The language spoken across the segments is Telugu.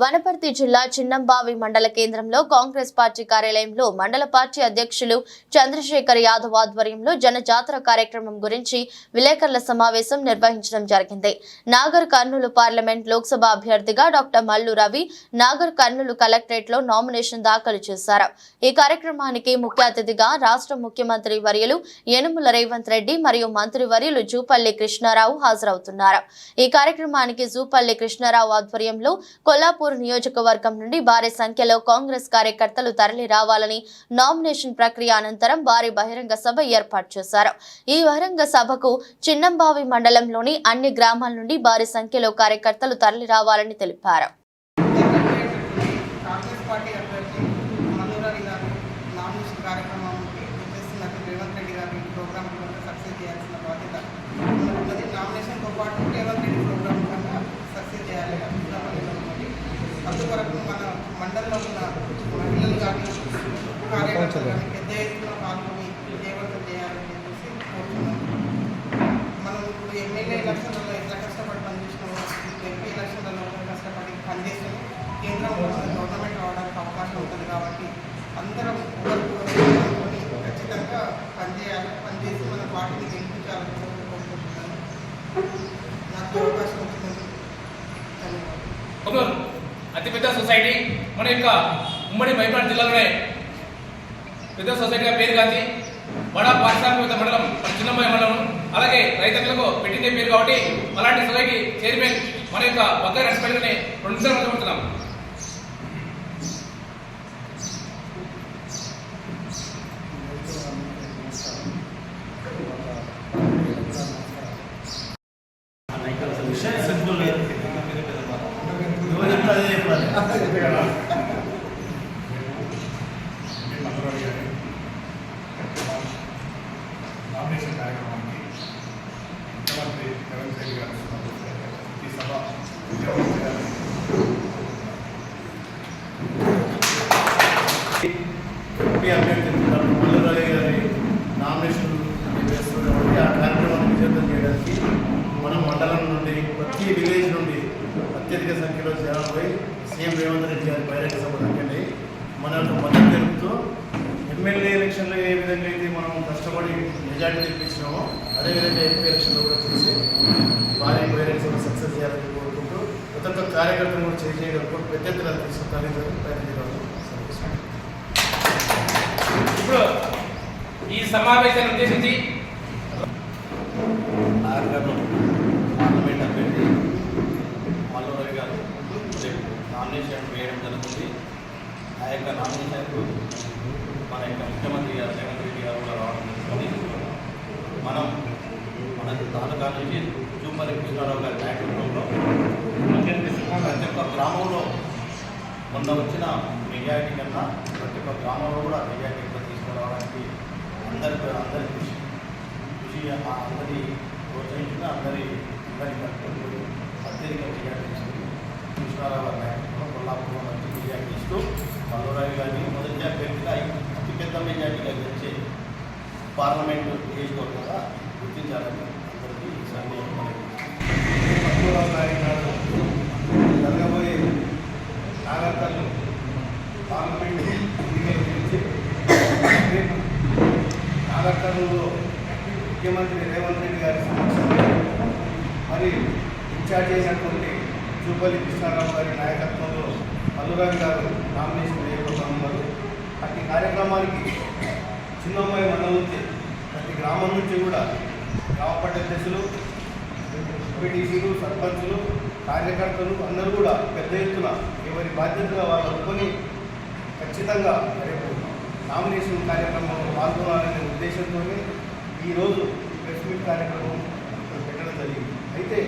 వనపర్తి జిల్లా చిన్నంబావి మండల కేంద్రంలో కాంగ్రెస్ పార్టీ కార్యాలయంలో మండల పార్టీ అధ్యక్షులు చంద్రశేఖర్ యాదవ్ ఆధ్వర్యంలో జనజాతర కార్యక్రమం గురించి విలేకరుల సమావేశం నిర్వహించడం జరిగింది. నాగర్ కర్నూలు పార్లమెంట్ లోక్సభ అభ్యర్థిగా డాక్టర్ మల్లు రవి నాగర్ కర్నూలు కలెక్టరేట్లో నామినేషన్ దాఖలు చేశారు. ఈ కార్యక్రమానికి ముఖ్య అతిథిగా రాష్ట్ర ముఖ్యమంత్రి వర్యులు యనుముల రేవంత్ రెడ్డి మరియు మంత్రి వర్యులు జూపల్లి కృష్ణారావు హాజరవుతున్నారు. ఈ కార్యక్రమానికి జూపల్లి కృష్ణారావు ఆధ్వర్యంలో కొల్లాపూర్ నియోజకవర్గం నుండి భారీ సంఖ్యలో కాంగ్రెస్ కార్యకర్తలు తరలి రావాలని నామినేషన్ ప్రక్రియ అనంతరం భారీ బహిరంగ సభ ఏర్పాటు చేశారు. ఈ బహిరంగ సభకు చిన్నంబావి మండలంలోని అన్ని గ్రామాల నుండి భారీ సంఖ్యలో కార్యకర్తలు తరలి రావాలని తెలిపారు. నామినేషన్ కార్యక్రమానికి చేస్తున్నట్టు రేవంత్ రెడ్డి గారు ఈ ప్రోగ్రామ్ కనుక సక్సెస్ చేయాల్సిన బాధ్యత ఉన్నది నామినేషన్తో పాటు రేవంత్ రెడ్డి ప్రోగ్రామ్ కనుక సక్సెస్ చేయాలి అనుకున్నామని ఉన్నది అందువరకు మన మండలంలో ఉన్న మహిళలు కానీ కార్యకర్తలు కానీ పెద్ద ఎత్తున పాల్గొని విజయవంతం చేయాలని చెప్పేసి కోరుతున్నాం మనం ఇప్పుడు ఎమ్మెల్యే ఎలక్షన్లలో ఎట్లా కష్టపడి పనిచేసినామో ఎంపీ ఎలక్షన్లలో కూడా కష్టపడి పనిచేస్తాము కేంద్రంలో మన గవర్నమెంట్ రావడానికి అవకాశం ఉంటుంది కాబట్టి అందరం ఖచ్చితంగా పనిచేయాలి పనిచేసి మన పార్టీని గెలిపించాలని కోరుకుంటున్నాను. నాకు అవకాశం వచ్చింది ధన్యవాదాలు. అతిపెద్ద సొసైటీ మన యొక్క ఉమ్మడి మైపాడు జిల్లాలోనే పెద్ద సొసైటీగా పేరు గాంధీ బడా పారిశ్రామిక మండలం చిన్నమ్మాయి మండలం అలాగే రైతులకు పెట్టిందే పేరు కాబట్టి అలాంటి సొసైటీ చైర్మన్ మన యొక్క బగ్గా నడిచిపెట్టుకుని రెండు సార్లు మాట్లాడుతున్నాం నామినేషన్ కార్యక్రమానికి ముఖ్యమంత్రి రేవంత్ రెడ్డి గారు ఈ సభ విజయవంతం చేయాలని ఎంపీ అభ్యర్థి డాక్టర్ గారి నామినేషన్ వేస్తున్నటువంటి ఆ కార్యక్రమాన్ని విజయవంతం చేయడానికి మన మండలం నుండి ప్రతి విలేజ్ నుండి అత్యధిక సంఖ్యలో జనాలపై సీఎం రేవంత్ రెడ్డి గారి బహిరంగ సభ దగ్గరని మన యొక్క మద్దతు తెలుపుతూ ఎమ్మెల్యే ఎలక్షన్లో ఏ విధంగా అయితే మనం కష్టపడి మెజార్టీ తెప్పించినామో అదేవిధంగా ఎంపీ ఎలక్షన్లో కూడా చేసి భారీ బహిరంగ సభ సక్సెస్ చేయాలని కోరుకుంటూ ప్రతి ఒక్క కార్యకర్తను కూడా చేయడం పెద్ద ఎత్తున తీసుకుంటారని ప్రయత్నించడం ఇప్పుడు ఈ సమావేశాన్ని ఉద్దేశించి నాగర్లో పార్లమెంట్ అభ్యర్థి మల్లూరి గారు రేపు నామినేషన్ వేయడం జరుగుతుంది. ఆ యొక్క నామినేషన్కు మన యొక్క ముఖ్యమంత్రి గారు రేవంత్ రెడ్డి గారు కూడా రావడం జరుగుతుంది. మనం మన తాలూకా నుంచి చూపల్లి కృష్ణారావు గారి నాయకత్వంలో ప్రతి ఒక్క గ్రామంలో మొన్న వచ్చిన మెజారిటీ కన్నా ప్రతి ఒక్క గ్రామంలో కూడా మెజారిటీ ఎక్కువ తీసుకురావడానికి అందరి అందరి కృషి కృషి అందరి ప్రోత్సహించిన అందరి అందరి కట్టుబడి అత్యధిక మెజారిటీ తీసుకుని కృష్ణారావు గారి నాయకత్వంలో కొల్లాపూర్లో మంచి మెజారిటీ ఇస్తూ మల్లోరావు గారిని మొదటి అభ్యర్థిగా అతిపెద్ద మెజారిటీగా గెలిచే పార్లమెంటు నియోజకవర్గంగా గుర్తించాలని అందరికీ ఈ సందేహం మనకి గారి తారీఖు నాడు జరగబోయే నాగర్కర్లు పార్లమెంట్ ఎన్నికల గురించి రేపు నాగర్కర్నూలులో ముఖ్యమంత్రి రేవంత్ రెడ్డి గారి మరి ఇన్ఛార్జ్ అయినటువంటి జూపల్లి కృష్ణారావు గారి నాయకత్వంలో మల్లురావి గారు నామినేషన్ వేయబోతున్నారు అట్టి కార్యక్రమానికి చిన్నమ్మాయి మండలం నుంచి ప్రతి గ్రామం నుంచి కూడా గ్రామ పంచాయతీలు ఎంపీటీసీలు సర్పంచులు కార్యకర్తలు అందరూ కూడా పెద్ద ఎత్తున ఎవరి బాధ్యతగా వాళ్ళు అనుకొని ఖచ్చితంగా రేపు నామినేషన్ కార్యక్రమంలో పాల్గొనాలనే ఉద్దేశంతోనే ఈరోజు ప్రెస్ మీట్ కార్యక్రమం పెట్టడం జరిగింది. అయితే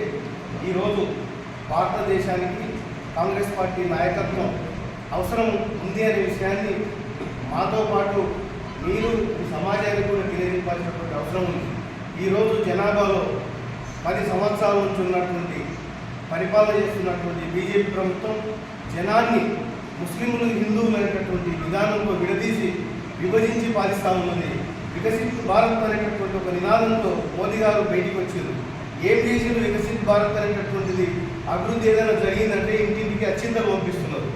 ఈరోజు భారతదేశానికి కాంగ్రెస్ పార్టీ నాయకత్వం అవసరం ఉంది అనే విషయాన్ని మాతో పాటు మీరు ఈ సమాజానికి కూడా తెలియజెప్పాల్సినటువంటి అవసరం ఉంది. ఈరోజు జనాభాలో పది సంవత్సరాల నుంచి ఉన్నటువంటి పరిపాలన చేస్తున్నటువంటి బీజేపీ ప్రభుత్వం జనాన్ని ముస్లింలు హిందువులు అనేటటువంటి విధానంలో విడదీసి విభజించి పాలిస్తూ ఉన్నది. వికసిత్ భారత్ అనేటటువంటి ఒక నినాదంతో మోదీ గారు బయటికి వచ్చారు. ఏం చేసిండు వికసిత్ భారత్ అనేటటువంటిది? అభివృద్ధి ఏదైనా జరిగిందంటే ఇంటింటికి అచ్చింతలు పంపిస్తున్నారు.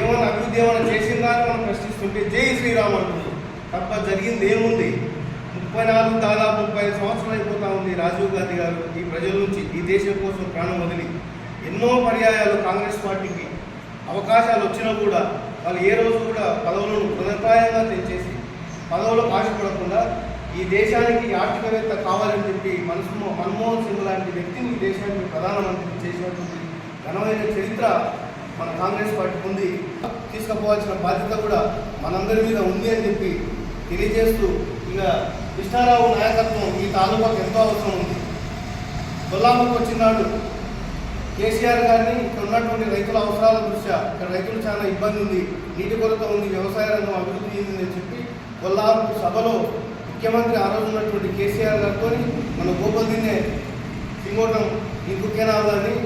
ఏమైనా అభివృద్ధి ఏమైనా చేసిందా అని మనం ప్రశ్నిస్తుంటే జై శ్రీరామ్ అంటున్నారు. తప్ప జరిగింది ఏముంది? ముప్పై నాలుగు దాదాపు ముప్పై సంవత్సరాలు అయిపోతా ఉంది రాజీవ్ గాంధీ గారు ఈ ప్రజల నుంచి ఈ దేశం కోసం ప్రాణం వదిలి. ఎన్నో పర్యాయాలు కాంగ్రెస్ పార్టీకి అవకాశాలు వచ్చినా కూడా వాళ్ళు ఏ రోజు కూడా పదవులను పునఃప్రాయంగా తెచ్చేసి పదవులకు ఆశపడకుండా ఈ దేశానికి ఆర్థికవేత్త కావాలని చెప్పి మనసు మన్మోహన్ సింగ్ లాంటి వ్యక్తిని ఈ దేశానికి ప్రధానమంత్రి చేసినటువంటి ఘనమైన చరిత్ర మన కాంగ్రెస్ పార్టీ ఉంది. తీసుకుపోవాల్సిన బాధ్యత కూడా మనందరి మీద ఉంది అని చెప్పి తెలియజేస్తూ ఇక కృష్ణారావు నాయకత్వం ఈ తాలూకాకు ఎంతో అవసరం ఉంది. కొల్లాంకు వచ్చినాడు కేసీఆర్ గారిని ఇక్కడ ఉన్నటువంటి రైతుల అవసరాల దృష్ట్యా ఇక్కడ రైతులు చాలా ఇబ్బంది ఉంది నీటి కొరత ఉంది వ్యవసాయ రంగం అభివృద్ధి చెందిందని చెప్పి కొల్లాపు సభలో ముఖ్యమంత్రి ఆ రోజు ఉన్నటువంటి కేసీఆర్ గారితో మన గోపల్ దిన్నే సింగోటం ఇంకొకేనా గారిని